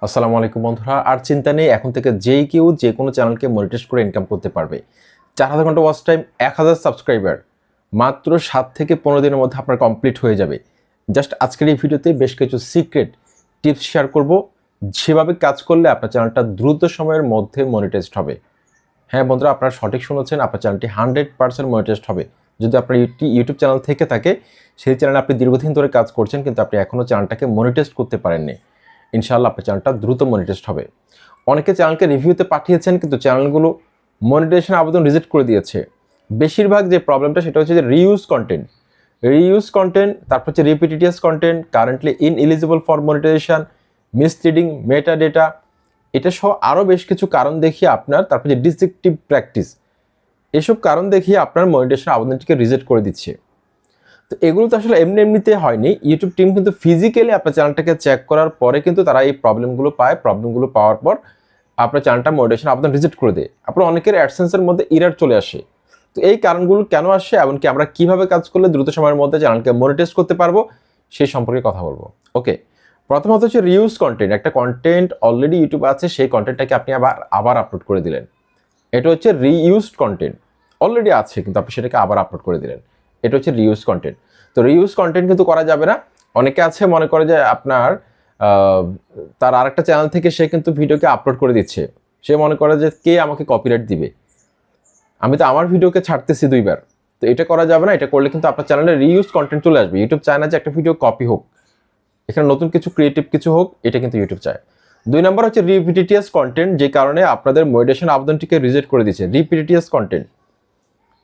আসসালামু আলাইকুম বন্ধুরা, আর চিন্তা নেই, এখন থেকে যেই কেউ যে কোনো চ্যানেলকে মনিটাইজ করে ইনকাম করতে পারবে। চার হাজার ঘণ্টা ওয়াচ টাইম এক হাজার সাবস্ক্রাইবার মাত্র সাত থেকে পনেরো দিনের মধ্যে আপনার কমপ্লিট হয়ে যাবে। জাস্ট আজকের এই ভিডিওতে বেশ কিছু সিক্রেট টিপস শেয়ার করব, যেভাবে কাজ করলে আপনার চ্যানেলটা দ্রুত সময়ের মধ্যে মনিটাইজড হবে। হ্যাঁ বন্ধুরা, আপনারা সঠিক শুনেছেন, আপনার চ্যানেলটি হান্ড্রেড পার্সেন্ট মনিটাইজড হবে। যদি আপনার ইউটি- ইউটিউব চ্যানেল থেকে থাকে, সেই চ্যানেলে আপনি দীর্ঘদিন ধরে কাজ করছেন, কিন্তু আপনি এখনও চ্যানেলটাকে মনিটাইজ করতে পারেননি। ইনশাআল্লাহ আপনার চ্যানেলটা দ্রুত মনিটাইজড হবে। অনেকে চ্যানেলকে রিভিউতে পাঠিয়েছেন, কিন্তু চ্যানেলগুলো মনিটাইজেশন আবেদন রিজেক্ট করে দিয়েছে। বেশিরভাগ যে প্রবলেমটা সেটা হচ্ছে যে রিইউজ কন্টেন্ট রিউজ কন্টেন্ট তারপর হচ্ছে repetitious content currently ineligible for monetization misleading meta data এটা সহ আরও বেশ কিছু কারণ দেখিয়ে আপনার, তারপর যে ডিসেক্টিভ প্র্যাকটিস এসব কারণ দেখিয়ে আপনার মনিটেশন আবেদনটিকে রিজেক্ট করে দিচ্ছে। তো এগুলো তো আসলে এমনি এমনিতে হয়নি। ইউটিউব টিম কিন্তু ফিজিক্যালি আপনার চ্যানেলটাকে চেক করার পরে কিন্তু তারা এই প্রবলেমগুলো পায়। প্রবলেমগুলো পাওয়ার পর আপনার চ্যানেলটা মনিটেশন আপনার রিজেক্ট করে দেয়। আপনার অনেকের অ্যাডসেন্সের মধ্যে ইরার চলে আসে। তো এই কারণগুলো কেন আসে এমনকি আমরা কীভাবে কাজ করলে দ্রুত সময়ের মধ্যে চ্যানেলকে মনিটাইজ করতে পারব সেই সম্পর্কে কথা বলব। ওকে প্রথমত হচ্ছে রিউজ কন্টেন্ট একটা কন্টেন্ট অলরেডি ইউটিউব আছে, সেই কন্টেন্টটাকে আপনি আবার আবার আপলোড করে দিলেন। এটা হচ্ছে রিইউজড কন্টেন্ট অলরেডি আছে, কিন্তু আপনি সেটাকে আবার আপলোড করে দিলেন। এটা হচ্ছে রিউজ কন্টেন্ট তো রিউজ কন্টেন্ট কিন্তু করা যাবে না। অনেকে আছে মনে করে যে আপনার তার আরেকটা চ্যানেল থেকে সে কিন্তু ভিডিওকে আপলোড করে দিচ্ছে। সে মনে করে যে কে আমাকে কপিরাইট দিবে? আমি তো আমার ভিডিওকে ছাড়তেছি দুইবার। তো এটা করা যাবে না, এটা করলে কিন্তু আপনার চ্যানেলে রিউজ কন্টেন্ট চলে আসবে। ইউটিউব চায় না যে একটা ভিডিও কপি হোক। এখানে নতুন কিছু ক্রিয়েটিভ কিছু হোক, এটা কিন্তু ইউটিউব চায়। দুই নম্বর হচ্ছে রিপিটিটিয়াস কন্টেন্ট যে কারণে আপনাদের মডিটেশন আবেদনটিকে রিজেক্ট করে দিচ্ছে। রিপিটিটিয়াস কন্টেন্ট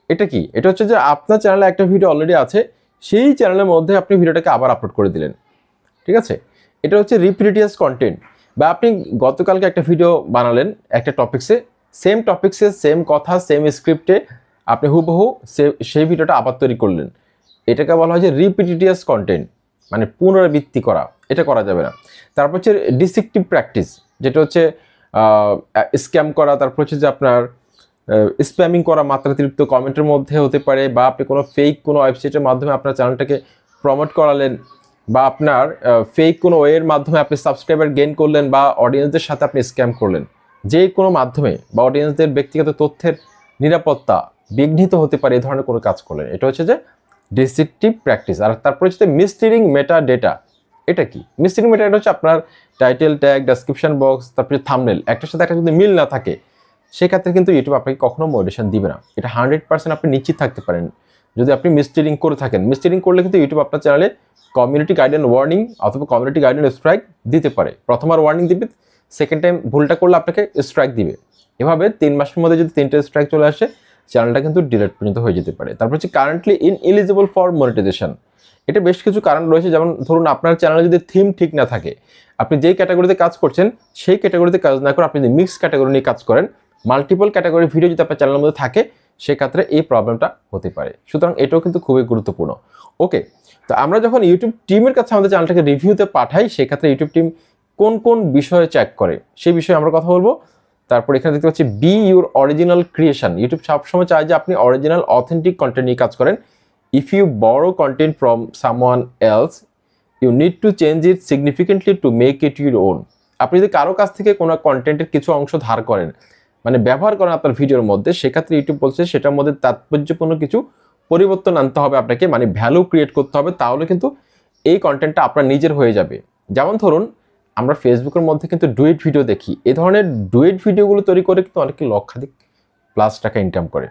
এটা কি? এটা হচ্ছে যে আপনার চ্যানেলে একটা ভিডিও অলরেডি আছে, সেই চ্যানেলের মধ্যে আপনি ভিডিওটাকে আবার আপলোড করে দিলেন। ঠিক আছে? এটা হচ্ছে রিপিটিটিয়াস কন্টেন্ট বা আপনি গতকালকে একটা ভিডিও বানালেন একটা টপিক্সে সেম টপিক্সে সেম কথা সেম স্ক্রিপ্টে আপনি হুবহু সে- সেই ভিডিওটা আবার তৈরি করলেন। এটাকে বলা হয় যে রিপিটিটিয়াস কন্টেন্ট মানে পুনরাবৃত্তি করা। এটা করা যাবে না। তারপর হচ্ছে ডিসেক্টিভ প্র্যাকটিস যেটা হচ্ছে স্ক্যাম করা, তারপর হচ্ছে যে আপনার স্প্যামিং করা মাত্রাতিরিক্ত কমেন্টের মধ্যে হতে পারে বা আপনি কোনো ফেক কোনো ওয়েবসাইটের মাধ্যমে আপনার চ্যানেলটাকে প্রমোট করালেন বা আপনার ফেক কোনো ওয়ের মাধ্যমে আপনি সাবস্ক্রাইবার গেইন করলেন বা অডিয়েন্সদের সাথে আপনি স্ক্যাম করলেন। যে কোনো মাধ্যমে বা অডিয়েন্সদের ব্যক্তিগত তথ্যের নিরাপত্তা বিঘ্নিত হতে পারে, এ ধরনের কোনো কাজ করলেন। এটা হচ্ছে যে ডিসেক্টিভ প্র্যাকটিস আর তারপরে হচ্ছে মিসলিডিং মেটা ডেটা এটা কি? মিসলিডিং মেটা ডেটা হচ্ছে আপনার টাইটেল ট্যাগ ডেসক্রিপশন বক্স তারপরে থামনেল একটার সাথে একটা যদি মিল না থাকে সেক্ষেত্রে কিন্তু ইউটিউব আপনাকে কখনো মোটিভেশন দিবে না। এটা হান্ড্রেড পার্সেন্ট আপনি নিশ্চিত থাকতে পারেন। যদি আপনি মিসলিডিং করে থাকেন মিসলিডিং করলে কিন্তু ইউটিউব আপনার চ্যানেলে কমিউনিটি গাইডেন ওয়ার্নিং অথবা কমিউনিটি গাইডেন স্ট্রাইক দিতে পারে। প্রথমবার ওয়ার্নিং দিবে সেকেন্ড টাইম ভুলটা করলে আপনাকে স্ট্রাইক দিবে। এভাবে তিন মাসের মধ্যে যদি তিনটে স্ট্রাইক চলে আসে চ্যানেলটা কিন্তু ডিলেট পর্যন্ত হয়ে যেতে পারে। তারপর হচ্ছে currently ineligible for monetization এটা বেশ কিছু কারণ রয়েছে। যেমন ধরুন আপনার চ্যানেলে যদি থিম ঠিক না থাকে, আপনি যেই ক্যাটাগরিতে কাজ করছেন, সেই ক্যাটাগরিতে কাজ না করে আপনি যদি মিক্স ক্যাটাগরি নিয়ে কাজ করেন মাল্টিপল ক্যাটাগরি ভিডিও যদি আপনার চ্যানেলের মধ্যে থাকে, সেক্ষেত্রে এই প্রবলেমটা হতে পারে। সুতরাং এটাও কিন্তু খুবই গুরুত্বপূর্ণ। ওকে তো আমরা যখন ইউটিউব টিমের কাছে আমাদের চ্যানেলটাকে রিভিউতে পাঠাই, সেক্ষেত্রে ইউটিউব টিম কোন কোন বিষয়ে চেক করে, সেই বিষয়ে আমরা কথা বলব। তারপর এখানে দেখতে পাচ্ছি be your original creation YouTube সবসময় চায় যে আপনি অরিজিনাল অথেন্টিক কন্টেন্ট নিয়ে কাজ করেন। If you borrow content from someone else you need to change it significantly to make it your own আপনি যদি কারও কাছ থেকে কোনো কন্টেন্টের কিছু অংশ ধার করেন মানে ব্যবহার করেন আপনার ভিডিওর মধ্যে, সেক্ষেত্রে ইউটিউব বলছে সেটার মধ্যে তাৎপর্যপূর্ণ কিছু পরিবর্তন আনতে হবে আপনাকে মানে ভ্যালু ক্রিয়েট করতে হবে, তাহলে কিন্তু এই কন্টেন্টটা আপনার নিজের হয়ে যাবে। যেমন ধরুন, আমরা ফেসবুকের মধ্যে কিন্তু ডুয়েট ভিডিও দেখি। এ ধরনের ডুয়েট ভিডিওগুলো তৈরি করে কিন্তু অনেকে লক্ষাধিক প্লাস টাকা ইনকাম করে।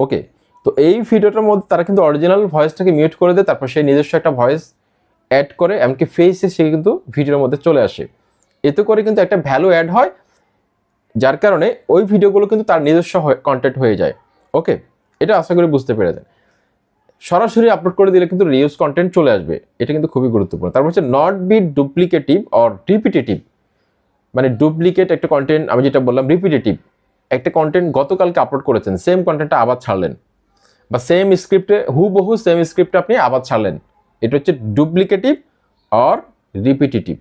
ওকে তো এই ভিডিওটার মধ্যে তারা কিন্তু অরিজিনাল ভয়েসটাকে মিউট করে দেয়, তারপর সেই নিজস্ব একটা ভয়েস অ্যাড করে, এমনকি ফেসে সে কিন্তু ভিডিওর মধ্যে চলে আসে। এতে করে কিন্তু একটা ভ্যালু অ্যাড হয় যার কারণে ওই ভিডিওগুলো কিন্তু তার নিজস্ব কন্টেন্ট হয়ে যায়। ওকে এটা আশা করি বুঝতে পেরেছেন। সরাসরি আপলোড করে দিলে কিন্তু রিউজ কন্টেন্ট চলে আসবে। এটা কিন্তু খুবই গুরুত্বপূর্ণ। তারপর হচ্ছে not be duplicative or repetitive মানে ডুপ্লিকেট একটা কন্টেন্ট আমি যেটা বললাম রিপিটেটিভ একটা কন্টেন্ট গতকালকে আপলোড করেছেন সেম কন্টেন্টটা আবার ছাড়লেন। বা সেম স্ক্রিপ্টে হুবহু সেম স্ক্রিপ্টে আপনি আবার ছাড়লেন। এটা হচ্ছে duplicative or repetitive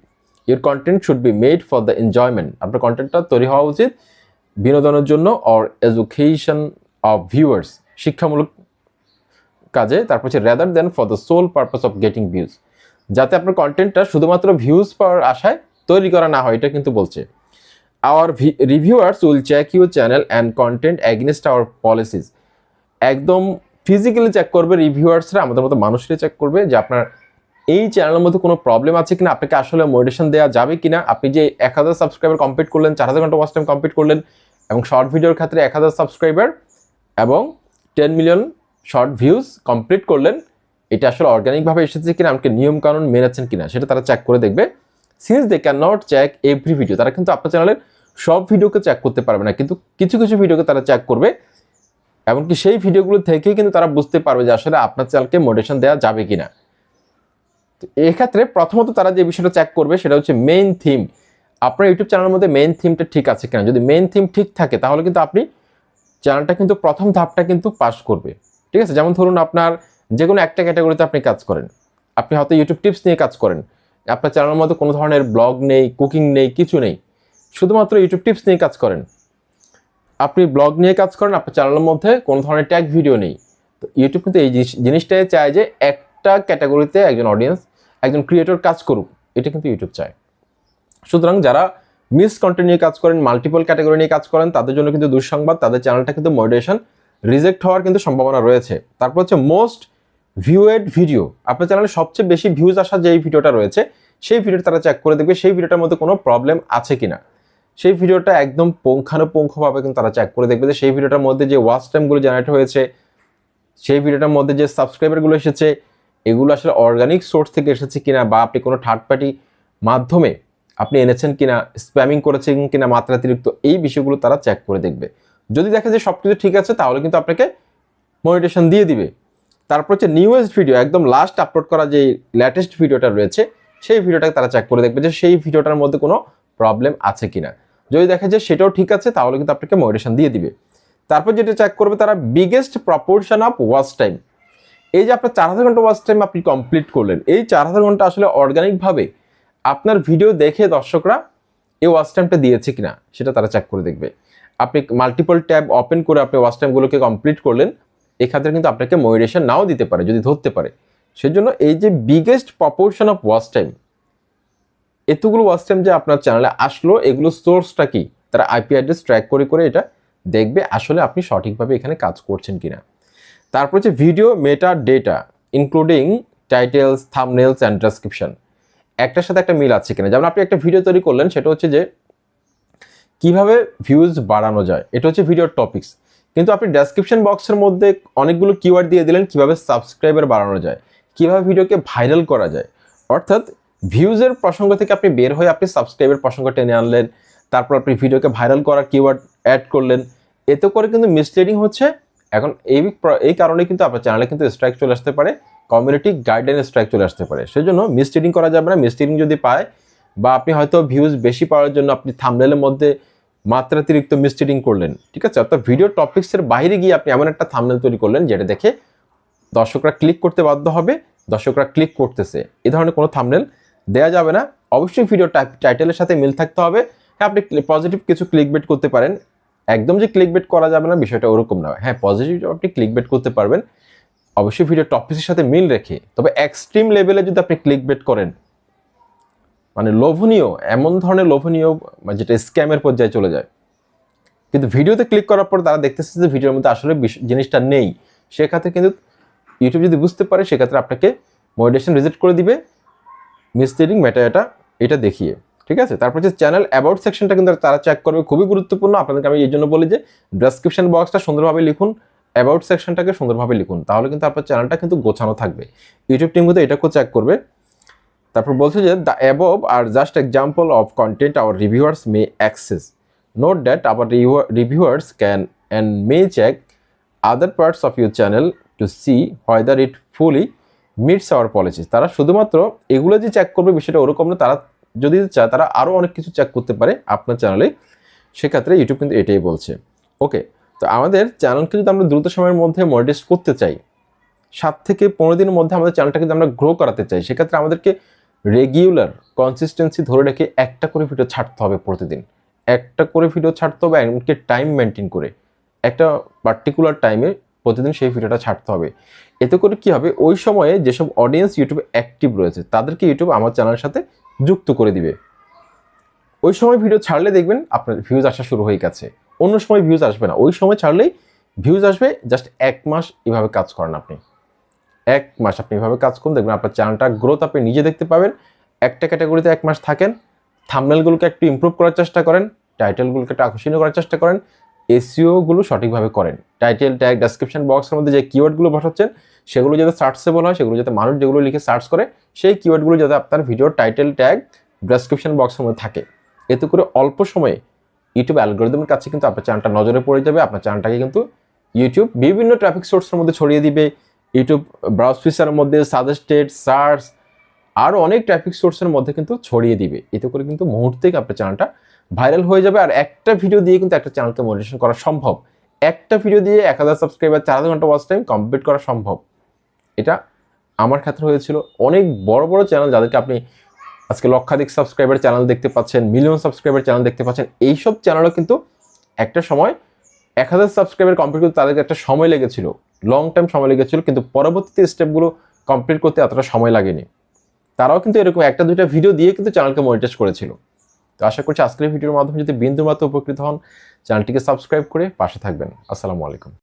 your content should be made for the enjoyment আপনার কন্টেন্টটা তৈরি হওয়া উচিত বিনোদনের জন্য অর এডুকেশন অফ ভিউয়ার্স শিক্ষামূলক কাজে, তারপর হচ্ছে rather than for the sole purpose of getting views যাতে আপনার কন্টেন্টটা শুধুমাত্র ভিউজ পাওয়ার আশায় তৈরি করা না হয়, এটা কিন্তু বলছে। Our reviewers will check you channel and content against our policies একদম ফিজিক্যালি চেক করবে রিভিউয়ার্সরা আমাদের মতো মানুষরা চেক করবে যে আপনার এই চ্যানেলের মধ্যে কোনো প্রবলেম আছে কিনা? আপনাকে আসলে মোটিভেশন দেওয়া যাবে কিনা? আপনি যে এক হাজার সাবস্ক্রাইবার কমপ্লিট করলেন, চার হাজার ঘণ্টা ওয়াচ টাইম কমপ্লিট করলেন এবং শর্ট ভিডিওর ক্ষেত্রে এক হাজার সাবস্ক্রাইবার এবং ten million short views complete করলেন, এটা আসলে অর্গানিকভাবে এসেছে কিনা? আমাকে নিয়মকানুন মেনেছেন কিনা? সেটা তারা চেক করে দেখবে। Since they can not check every video তারা কিন্তু আপনার চ্যানেলের সব ভিডিওকে চেক করতে পারবে না। কিন্তু কিছু কিছু ভিডিওকে তারা চেক করবে। এমনকি সেই ভিডিওগুলো থেকেই কিন্তু তারা বুঝতে পারবে যে আসলে আপনার চ্যানেলকে মোটিভেশন দেওয়া যাবে কিনা। তো এক্ষেত্রে প্রথমত তারা যে বিষয়টা চেক করবে সেটা হচ্ছে মেইন থিম আপনার ইউটিউব চ্যানেলের মধ্যে মেইন থিমটা ঠিক আছে কিনা? যদি মেইন থিম ঠিক থাকে, তাহলে কিন্তু আপনি চ্যানেলটা কিন্তু প্রথম ধাপটা কিন্তু পাস করবে। ঠিক আছে? যেমন ধরুন আপনার যে কোনো একটা ক্যাটাগরিতে আপনি কাজ করেন। আপনি হয়তো ইউটিউব টিপস নিয়ে কাজ করেন। আপনার চ্যানেলের মধ্যে কোনো ধরনের ব্লগ নেই কুকিং নেই, কিছু নেই। শুধুমাত্র ইউটিউব টিপস নিয়ে কাজ করেন। আপনি ব্লগ নিয়ে কাজ করেন, আপনার চ্যানেলের মধ্যে কোনো ধরনের ট্যাগ ভিডিও নেই। তো ইউটিউব কিন্তু এই জিনিস- জিনিসটাই চায় যে একটা ক্যাটাগরিতে একজন অডিয়েন্স একজন ক্রিয়েটর কাজ করুক, এটা কিন্তু ইউটিউব চায়। সুতরাং যারা মিস কন্টেন্ট নিয়ে কাজ করেন মাল্টিপল ক্যাটাগরি নিয়ে কাজ করেন, তাদের জন্য কিন্তু দুঃসংবাদ, তাদের চ্যানেলটা কিন্তু মডারেশন রিজেক্ট হওয়ার কিন্তু সম্ভাবনা রয়েছে। তারপর হচ্ছে মোস্ট ভিউয়েড ভিডিও আপনার চ্যানেলে সবচেয়ে বেশি ভিউজ আসা যে ভিডিওটা রয়েছে, সেই ভিডিওটা তারা চেক করে দেখবে, সেই ভিডিওটার মধ্যে কোনো প্রবলেম আছে কিনা। সেই ভিডিওটা একদম পুঙ্খানুপুঙ্খভাবে কিন্তু তারা চেক করে দেখবে যে সেই ভিডিওটার মধ্যে যে ওয়াচ টাইমগুলো জেনারেট হয়েছে, সেই ভিডিওটার মধ্যে যে সাবস্ক্রাইবারগুলো এসেছে এগুলো আসলে অর্গানিক সোর্স থেকে এসেছে কিনা বা আপনি কোনো থার্ড পার্টি মাধ্যমে আপনি এনেছেন কিনা স্প্যামিং করেছেন কিনা মাত্রাতিরিক্ত, এই বিষয়গুলো তারা চেক করে দেখবে। যদি দেখে যে সব কিছু ঠিক আছে, তাহলে কিন্তু আপনাকে মনিটেশন দিয়ে দিবে। তারপর হচ্ছে নিউয়েস্ট ভিডিও একদম লাস্ট আপলোড করা যে লেটেস্ট ভিডিওটা রয়েছে, সেই ভিডিওটাকে তারা চেক করে দেখবে যে সেই ভিডিওটার মধ্যে কোনো প্রবলেম আছে কিনা। যদি দেখে যে সেটাও ঠিক আছে, তাহলে কিন্তু আপনাকে মনিটেশন দিয়ে দিবে। তারপর যেটা চেক করবে তারা biggest proportion of watch time এই যে আপনার চার হাজার ঘণ্টা ওয়াচ টাইম আপনি কমপ্লিট করলেন, এই চার হাজার ঘণ্টা আসলে অর্গানিকভাবে আপনার ভিডিও দেখে দর্শকরা এই ওয়াচ টাইমটা দিয়েছে কিনা, সেটা তারা চেক করে দেখবে। আপনি মাল্টিপল ট্যাব ওপেন করে আপনি ওয়াচ টাইমগুলোকে কমপ্লিট করলেন এক্ষেত্রে কিন্তু আপনাকে ময়ুরেশন নাও দিতে পারে, যদি ধরতে পারে। সেজন্য এই যে biggest proportion of watch time এতগুলো ওয়াচ টাইম যে আপনার চ্যানেলে আসলো, এগুলো সোর্সটা কি? তারা আইপি অ্যাড্রেস ট্র্যাক করে করে এটা দেখবে আসলে আপনি সঠিকভাবে এখানে কাজ করছেন কিনা। তারপর হচ্ছে video meta data including titles thumbnails and description একটার সাথে একটা মিল আছে কিনা? যেমন আপনি একটা ভিডিও তৈরি করলেন, সেটা হচ্ছে যে কীভাবে ভিউজ বাড়ানো যায়, এটা হচ্ছে ভিডিওর টপিকস কিন্তু আপনি ডেসক্রিপশন বক্সের মধ্যে অনেকগুলো কিওয়ার্ড দিয়ে দিলেন, কীভাবে সাবস্ক্রাইবার বাড়ানো যায়, কীভাবে ভিডিওকে ভাইরাল করা যায়। অর্থাৎ ভিউজের প্রসঙ্গ থেকে আপনি বের হয়ে আপনি সাবস্ক্রাইবের প্রসঙ্গ টেনে আনলেন, তারপর আপনি ভিডিওকে ভাইরাল করার কিওয়ার্ড অ্যাড করলেন। এতে করে কিন্তু মিসলিডিং হচ্ছে এখন এই এই কারণে কিন্তু আপনার চ্যানেলে কিন্তু স্ট্রাইক চলে আসতে পারে কমিউনিটি গাইডলাইন স্ট্রাইক চলে আসতে পারে। সেজন্য মিসলিডিং করা যাবে না। মিসলিডিং যদি পায় বা আপনি হয়তো ভিউজ বেশি পাওয়ার জন্য আপনি থামনেলের মধ্যে মাত্রাতিরিক্ত মিসলিডিং করলেন, ঠিক আছে? অর্থাৎ ভিডিও টপিক্সের বাইরে গিয়ে আপনি এমন একটা থামনেল তৈরি করলেন যেটা দেখে দর্শকরা ক্লিক করতে বাধ্য হবে, দর্শকরা ক্লিক করতেছে। এ ধরনের কোনো থামনেল দেওয়া যাবে না। অবশ্যই ভিডিও টাইটেলের সাথে মিল থাকতে হবে। হ্যাঁ আপনি পজিটিভ কিছু ক্লিক বেট করতে পারেন। একদম যে ক্লিক বেট করা যাবে না, বিষয়টা ওরকম না। হ্যাঁ পজিটিভ আপনি ক্লিক বেট করতে পারবেন। অবশ্যই ভিডিও টপিক্সের সাথে মিল রেখে, তবে এক্সট্রিম লেভেলে যদি আপনি ক্লিক বেট করেন মানে লোভনীয়, এমন ধরনের লোভনীয় মানে যেটা স্ক্যামের পর্যায়ে চলে যায়। কিন্তু ভিডিওতে ক্লিক করার পর তারা দেখতেছে যে ভিডিওর মধ্যে আসলে জিনিসটা নেই। সেক্ষেত্রে কিন্তু ইউটিউব যদি বুঝতে পারে, সেক্ষেত্রে আপনাকে মডিটেশন রিজেক্ট করে দিবে। মিসলিডিং ম্যাটার এটা এটা দেখিয়ে। ঠিক আছে? তারপর যে চ্যানেল অ্যাবাউট সেকশনটা কিন্তু তারা চেক করবে, খুবই গুরুত্বপূর্ণ। আপনাদেরকে আমি এই জন্য বলি যে ডেসক্রিপশন বক্সটা সুন্দরভাবে লিখুন অ্যাবাউট সেকশনটাকে সুন্দরভাবে লিখুন, তাহলে কিন্তু আপনার চ্যানেলটা কিন্তু গোছানো থাকবে। ইউটিউব টিম কিন্তু এটাকেও চেক করবে। তারপর বলছে যে the above are just example of content our reviewers may access note that our reviewers can and may check other parts of your channel to see whether it fully meets our policies তারা শুধুমাত্র এগুলো যে check করবে, বিষয়টা ওরকম না, তারা যদি চায় তারা আরও অনেক কিছু চেক করতে পারে আপনার চ্যানেলে সেক্ষেত্রে ইউটিউব কিন্তু এটাই বলছে। ওকে তো আমাদের চ্যানেলকে যদি আমরা দ্রুত সময়ের মধ্যে মনিটাইজ করতে চাই, সাত থেকে পনেরো দিনের মধ্যে আমাদের চ্যানেলটাকে যদি আমরা গ্রো করাতে চাই, সেক্ষেত্রে আমাদেরকে রেগুলার কনসিস্টেন্সি ধরে রেখে একটা করে ভিডিও ছাড়তে হবে প্রতিদিন। একটা করে ভিডিও ছাড়তে হবে, এমনকি টাইম মেনটেন করে। একটা পার্টিকুলার টাইমে প্রতিদিন সেই ভিডিওটা ছাড়তে হবে। এতে করে কি হবে? ওই সময়ে যেসব অডিয়েন্স ইউটিউবে অ্যাক্টিভ রয়েছে, তাদেরকে ইউটিউব আমার চ্যানেলের সাথে যুক্ত করে দিবে। ওই সময় ভিডিও ছাড়লে দেখবেন আপনার ভিউজ আসা শুরু হয়ে গেছে। অন্য সময় ভিউজ আসবে না। ওই সময় ছাড়লেই ভিউজ আসবে জাস্ট এক মাস এভাবে কাজ করেন আপনি। এক মাস আপনি এভাবে কাজ করুন, দেখবেন আপনার চ্যানেলটা গ্রোথ আপনি নিজে দেখতে পাবেন। একটা ক্যাটাগরিতে এক মাস থাকেন থামনেলগুলোকে একটু ইমপ্রুভ করার চেষ্টা করেন টাইটেলগুলোকে একটু আকর্ষণীয় করার চেষ্টা করেন এসিওগুলো সঠিকভাবে করেন। টাইটেল ট্যাগ ডেসক্রিপশন বক্সের মধ্যে যে কিওয়ার্ডগুলো বসাচ্ছেন সেগুলো যাতে সার্চেবল হয়, সেগুলো যাতে মানুষ যেগুলো লিখে সার্চ করে, সেই কিওয়ার্ডগুলো যাতে আপনার ভিডিওর টাইটেল ট্যাগ ডেসক্রিপশন বক্সের মধ্যে থাকে। এতে করে অল্প সময়ে ইউটিউব অ্যালগোরিদমের কাছে কিন্তু আপনার চ্যানেলটা নজরে পড়ে যাবে, আপনার চ্যানেলটাকে কিন্তু ইউটিউব বিভিন্ন ট্রাফিক সোর্সের মধ্যে ছড়িয়ে দিবে। ইউটিউব ব্রাউজ ফিচারের মধ্যে সাজেস্টেড সার্চ আরও অনেক ট্রাফিক সোর্সের মধ্যে কিন্তু ছড়িয়ে দিবে। এতে করে কিন্তু মুহূর্তেই আপনার চ্যানেলটা ভাইরাল হয়ে যাবে। আর একটা ভিডিও দিয়ে কিন্তু একটা চ্যানেলকে মনিটেশন করা সম্ভব। একটা ভিডিও দিয়ে এক হাজার সাবস্ক্রাইবার চার হাজার ঘণ্টা ওয়াচ টাইম কমপ্লিট করা সম্ভব। এটা আমার ক্ষেত্রে হয়েছিল। অনেক বড় বড় চ্যানেল যাদেরকে আপনি আজকে লক্ষাধিক সাবস্ক্রাইবার চ্যানেল দেখতে পাচ্ছেন মিলিয়ন সাবস্ক্রাইবার চ্যানেল দেখতে পাচ্ছেন, এইসব চ্যানেলও কিন্তু একটা সময় এক হাজার সাবস্ক্রাইবার কমপ্লিট করতে তাদেরকে একটা সময় লেগেছিল। লং টাইম সময় লেগেছিল, কিন্তু পরবর্তীতে স্টেপগুলো কমপ্লিট করতে এতটা সময় লাগেনি। তারাও কিন্তু এরকম একটা, দুইটা ভিডিও দিয়ে কিন্তু চ্যানেলকে মনিটাইজ করেছিল। তো আশা করছি আজকের ভিডিওর মাধ্যমে যদি বিন্দু মাত্র উপকৃত হন চ্যানেলটিকে সাবস্ক্রাইব করে পাশে থাকবেন। আসসালামু আলাইকুম।